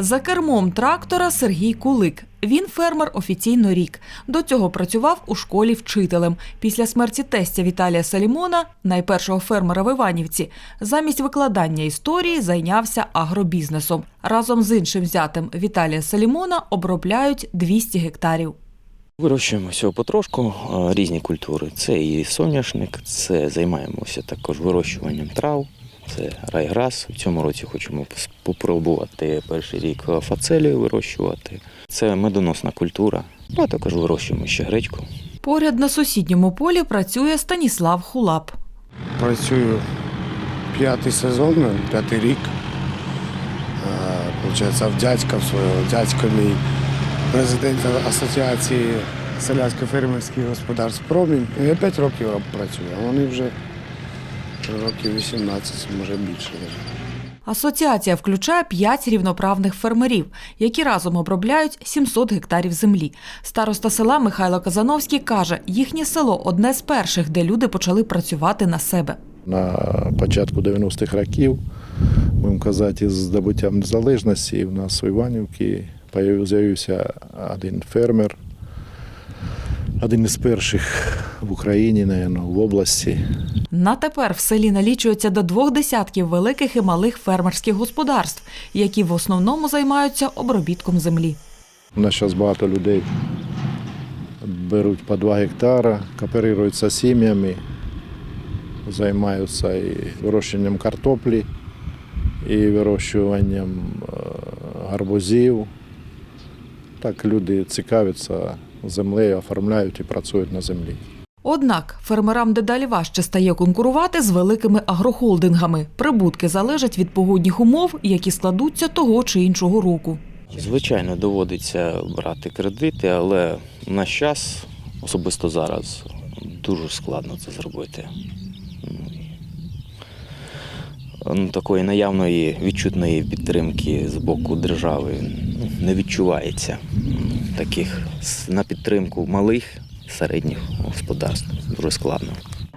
За кермом трактора Сергій Кулик. Він фермер офіційно рік. До цього працював у школі вчителем. Після смерті тестя Віталія Салімона, найпершого фермера в Іванівці, замість викладання історії зайнявся агробізнесом. Разом з іншим зятем Віталія Салімона обробляють 200 гектарів. Вирощуємо всього потрошку різні культури. Це і соняшник, це займаємося також вирощуванням трав, це райграс. В цьому році хочемо попробувати перший рік фацелію вирощувати. Це медоносна культура. Ну, а також вирощуємо ще гречку. Поряд на сусідньому полі працює Станіслав Хулап. Працюю п'ятий сезон, п'ятий рік. Получається, в дядька в свого дядька мій президент Асоціації селянсько-фермерських господарств Промінь. Я 5 років працюю, а вони вже років 18, може більше. Асоціація включає п'ять рівноправних фермерів, які разом обробляють 700 гектарів землі. Староста села Михайло Казановський каже, їхнє село одне з перших, де люди почали працювати на себе. На початку 90-х років, будемо казати, із здобуттям незалежності в нас у Іванівці з'явився один фермер, один із перших в Україні, мабуть, в області. На тепер в селі налічується до двох десятків великих і малих фермерських господарств, які в основному займаються обробітком землі. У нас зараз багато людей беруть по 2 гектара, кооперуються сім'ями, займаються і вирощуванням картоплі, і вирощуванням е, гарбузів. Так люди цікавляться землею, оформляють і працюють на землі. Однак фермерам дедалі важче стає конкурувати з великими агрохолдингами. Прибутки залежать від погодних умов, які складуться того чи іншого року. Звичайно, доводиться брати кредити, але в наш час, особисто зараз, дуже складно це зробити. Ну, Такої наявної відчутної підтримки з боку держави ну, не відчувається. Таких на підтримку малих середніх господарств дуже складно.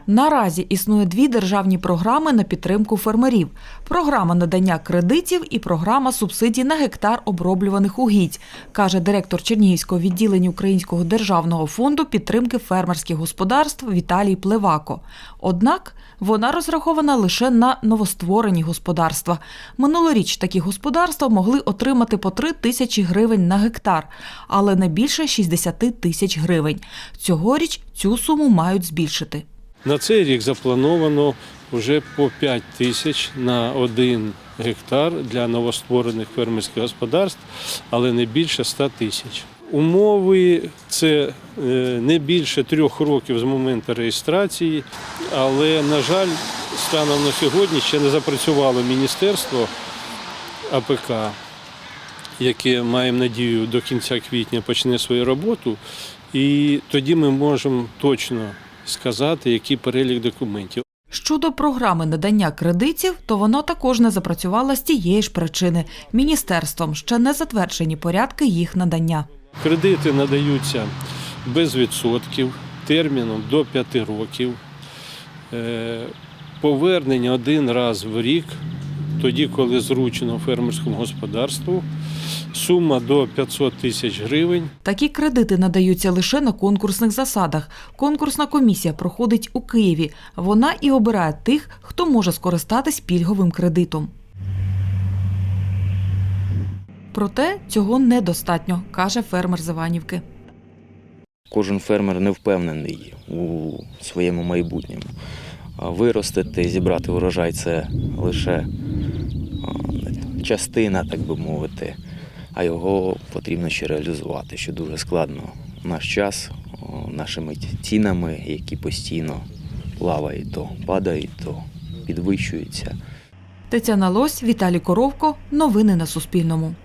Наразі існує дві державні програми на підтримку фермерів: програма надання кредитів і програма субсидій на гектар оброблюваних угідь, каже директор Чернігівського відділення Українського державного фонду підтримки фермерських господарств Віталій Плевако. Однак вона розрахована лише на новостворені господарства. Минулоріч такі господарства могли отримати по 3 тисячі гривень на гектар, але не більше 60 тисяч гривень. Цьогоріч цю суму мають збільшити. На цей рік заплановано вже по 5 тисяч на один гектар для новостворених фермерських господарств, але не більше 100 тисяч. Умови це е, не більше трьох років з моменту реєстрації, але, на жаль, станом на сьогодні ще не запрацювало міністерство АПК, яке маємо надію до кінця квітня почне свою роботу, і тоді ми можемо точно сказати, який перелік документів. Щодо програми надання кредитів, то вона також не запрацювала з тієї ж причини. Міністерством ще не затверджені порядки їх надання. Кредити надаються без відсотків, терміном до 5 років. Е, Повернення один раз в рік, тоді, коли зручно фермерському господарству. Сума до 500 тисяч гривень. Такі кредити надаються лише на конкурсних засадах. Конкурсна комісія проходить у Києві. Вона і обирає тих, хто може скористатись пільговим кредитом. Проте цього недостатньо, каже фермер з Іванівки. Кожен фермер не впевнений у своєму майбутньому. Виростити, зібрати урожай це лише частина, так би мовити, а його потрібно ще реалізувати, що дуже складно. Наш час нашими цінами, які постійно плавають, то падають, то підвищуються. Тетяна Лось, Віталій Коровко. Новини на Суспільному.